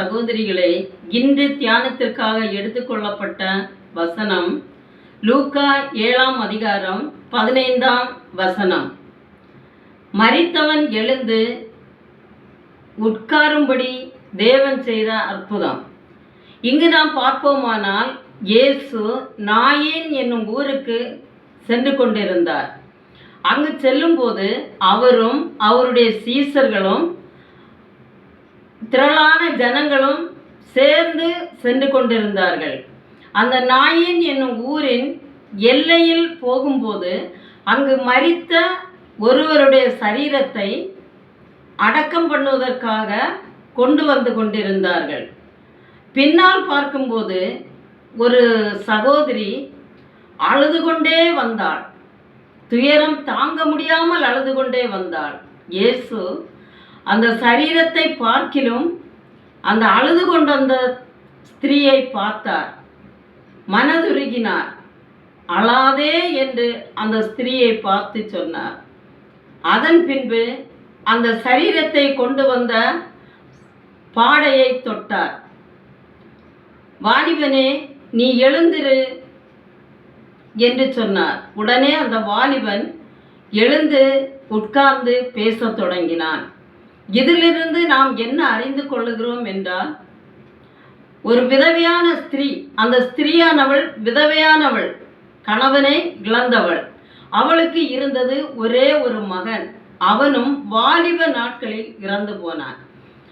சகோதரிகளே இன்று தியானத்திற்காக எடுத்துக்கொள்ளப்பட்ட வசனம் லூக்கா ஏழாம் அதிகாரம் பதினைந்தாம் வசனம். மறித்தவன் எழுந்து உட்காரும்படி தேவன் செய்த அற்புதம். இங்கு நாம் பார்ப்போமானால் இயேசு நாயேன் என்னும் ஊருக்கு சென்று கொண்டிருந்தார். அங்கு செல்லும்போது அவரும் அவருடைய சீசர்களும் திரளான ஜனங்களும் சேர்ந்து சென்று கொண்டிருந்தார்கள். அந்த நாயின் என்னும் ஊரின் எல்லையில் போகும்போது அங்கு மறித்த ஒருவருடைய சரீரத்தை அடக்கம் பண்ணுவதற்காக கொண்டு வந்து கொண்டிருந்தார்கள். பின்னால் பார்க்கும்போது ஒரு சகோதரி அழுது கொண்டே வந்தாள். துயரம் தாங்க முடியாமல் அழுது கொண்டே வந்தாள். இயேசு அந்த சரீரத்தை பார்க்கிலும் அந்த அழுது கொண்டு வந்த ஸ்திரீயை பார்த்தார். மனதுருகினார். அழாதே என்று அந்த ஸ்திரீயை பார்த்து சொன்னார். அதன் பின்பு அந்த சரீரத்தை கொண்டு வந்த பாடையை தொட்டார். வாலிபனே நீ எழுந்திரு என்று சொன்னார். உடனே அந்த வாலிபன் எழுந்து உட்கார்ந்து பேசத் தொடங்கினான். இதிலிருந்து நாம் என்ன அறிந்து கொள்ளுகிறோம் என்றால் ஒரு விதவையான ஸ்திரீ அந்த ஸ்திரீயானவள் விதவையானவள் கணவனை இழந்தவள். அவளுக்கு இருந்தது ஒரே ஒரு மகன். அவனும் வாலிப நாட்களில் இறந்து போனான்.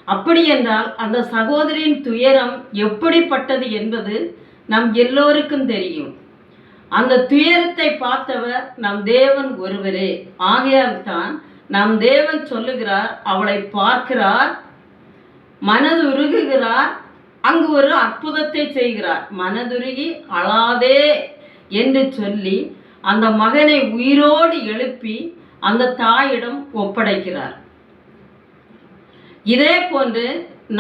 அப்படி என்றால் அந்த சகோதரியின் துயரம் எப்படிப்பட்டது என்பது நம் எல்லோருக்கும் தெரியும். அந்த துயரத்தை பார்த்தவர் நம் தேவன் ஒருவரே. ஆகையால் தான் நம் தேவன் சொல்லுகிறார் அவளை பார்க்கிறார் மனது உருகுகிறார் அங்கு ஒரு அற்புதத்தை செய்கிறார். மனதுருகி அழாதே என்று சொல்லி அந்த மகனை உயிரோடு எழுப்பி அந்த தாயிடம் ஒப்படைக்கிறார். இதே போன்று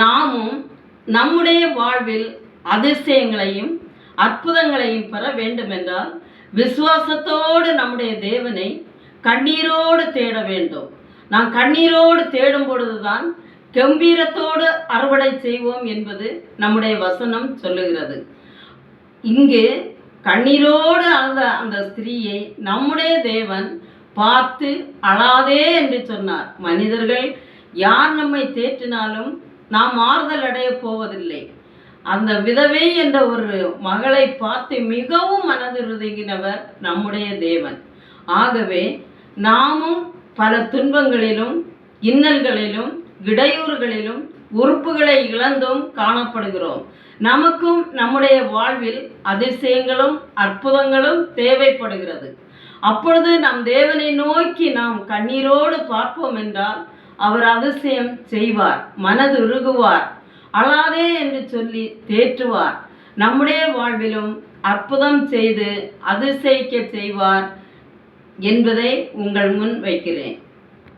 நாமும் நம்முடைய வாழ்வில் அதிசயங்களையும் அற்புதங்களையும் பெற வேண்டுமென்றால் விசுவாசத்தோடு நம்முடைய தேவனை கண்ணீரோடு தேட வேண்டும். நாம் கண்ணீரோடு தேடும் பொழுதுதான் கம்பீரத்தோடு அறுவடை செய்வோம் என்பது நம்முடைய வசனம் சொல்லுகிறது. இங்கு கண்ணீரோடு அழுத அந்த ஸ்திரீயை நம்முடைய தேவன் பார்த்து அழாதே என்று சொன்னார். மனிதர்கள் யார் நம்மை தேற்றினாலும் நாம் ஆறுதல் அடையப் போவதில்லை. அந்த விதவை என்ற ஒரு மகளை பார்த்து மிகவும் மனதுருதுகினவர் நம்முடைய தேவன். ஆகவே நாமும் பல துன்பங்களிலும் இன்னல்களிலும் இடையூறுகளிலும் உறுப்புகளை இழந்தும் காணப்படுகிறோம். நமக்கும் நம்முடைய வாழ்வில் அதிசயங்களும் அற்புதங்களும் தேவைப்படுகிறது. அப்பொழுது நம் தேவனை நோக்கி நாம் கண்ணீரோடு பார்ப்போம் என்றால் அவர் அதிசயம் செய்வார் மனது உருகுவார் அழாதே என்று சொல்லி தேற்றுவார். நம்முடைய வாழ்விலும் அற்புதம் செய்து அதிசயிக்க செய்வார். என்பதை உங்கள் முன் வைக்கிறேன்.